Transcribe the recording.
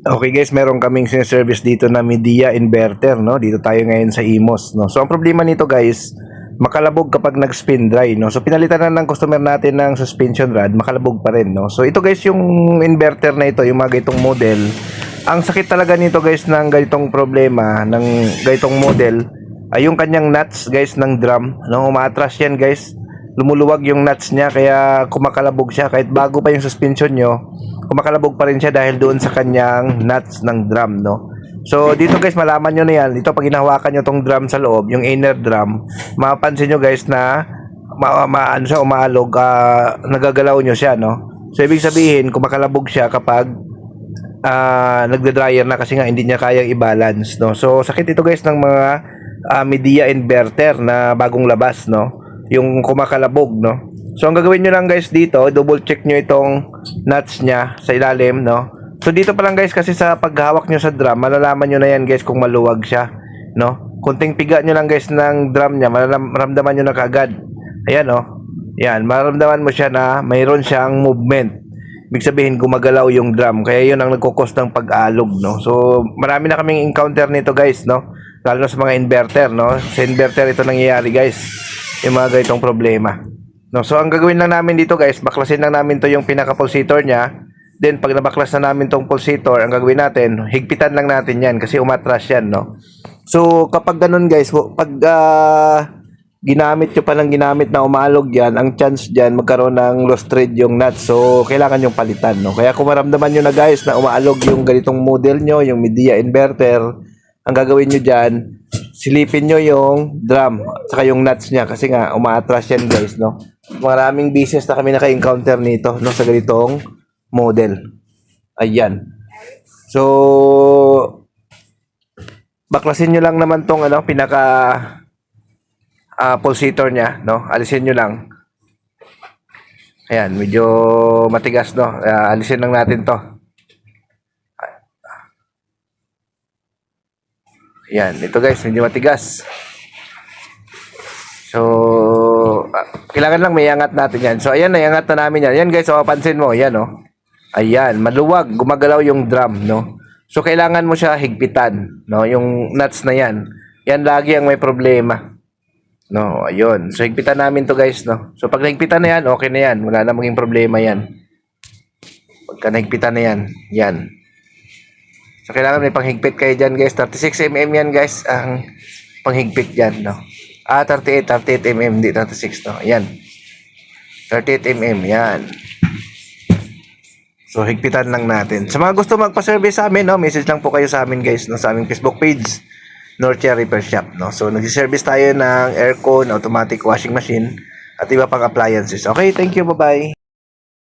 Okay guys, meron kaming sinaservice dito na media inverter, no? Dito tayo ngayon sa Imos, no? So ang problema nito guys, makalabog kapag nag-spin dry, no? So pinalitan na ng customer natin ng suspension rod, makalabog pa rin, no? So ito guys yung inverter na ito, yung mga ganitong model. Ang sakit talaga nito guys ng ganitong problema, ng ganitong model, ay yung kanyang nuts guys ng drum, no? Umaatras yan guys lumuluwag yung nuts niya kaya kumakalabog siya kahit bago pa yung suspension nyo kumakalabog pa rin siya dahil doon sa kanyang nuts ng drum no so dito guys malaman nyo na yan dito pag hinahawakan nyo tong drum sa loob yung inner drum mapapansin nyo guys na ma, ma ano siya umaalog ah, nagagalaw nyo siya no so ibig sabihin kumakalabog siya kapag ah nagde-dryer na kasi nga hindi niya kayang i-balance no. So sakit ito guys ng mga ah, media inverter na bagong labas no. Yung kumakalabog no. So ang gagawin niyo lang guys dito, double check niyo itong nuts niya sa ilalim no. So dito pa lang guys kasi sa paghawak niyo sa drum, malalaman niyo na yan guys kung maluwag siya no. Kunting piga niyo lang guys ng drum niya, mararamdaman niyo na kagad. Ayan no. Yan, mararamdaman mo siya na mayroon siyang movement. Ibig sabihin gumagalaw yung drum. Kaya yun ang nagkukos ng pag-alog, no? So, marami na kaming encounter nito, guys, no? Lalo sa mga inverter, no? Sa inverter ito nangyayari, guys. Yung mga ganitong problema. No, so ang gagawin lang namin dito, guys, baklasin lang namin to yung pinaka-pulsator niya. Then pag nabaklas na namin tong pulsator, ang gagawin natin, higpitan lang natin 'yan kasi umatras 'yan, no. So kapag ganun, guys, pag ah, ginamit nyo pa ng ginamit na umalog yan, ang chance dyan magkaroon ng lost thread yung nuts. So, kailangan yung palitan, no? Kaya kung maramdaman nyo na guys na umaalog yung ganitong model nyo, yung media inverter, ang gagawin nyo dyan, silipin nyo yung drum, saka yung nuts niya, kasi nga, umaatras yan guys, no? Maraming business na kami naka-encounter nito, no? Sa ganitong model. Ayan. So, baklasin nyo lang naman tong ano, pinaka ah pulsator niya, no? Alisin nyo lang. Ayan, medyo matigas, no? Ah, alisin lang natin to. Ayan, ito guys, medyo matigas. So, ah, kailangan lang may angat natin yan. So, ayan, naiangat na namin yan. Ayan guys, so, pansin mo, ayan, no? Ayan, maluwag, gumagalaw yung drum, no? So, kailangan mo siya higpitan, no? Yung nuts na yan. Yan lagi ang may problema. No, ayun. So, higpitan namin to guys, no? So, pag nahigpitan na yan, okay na yan. Wala na maging problema yan. Pagka nahigpitan na yan, yan. So, kailangan may panghigpit kayo dyan, guys. 36mm yan, guys, ang panghigpit dyan, no? Ah, 38, 38mm, hindi 36, no? Yan. 38mm, yan. So, higpitan lang natin. Sa mga gusto magpa-survey sa amin, no? Message lang po kayo sa amin, guys, no? Sa aming Facebook page. Nortia Repair Shop, no? So, nag-service tayo ng aircon, automatic washing machine, at iba pang appliances. Okay, thank you, bye-bye.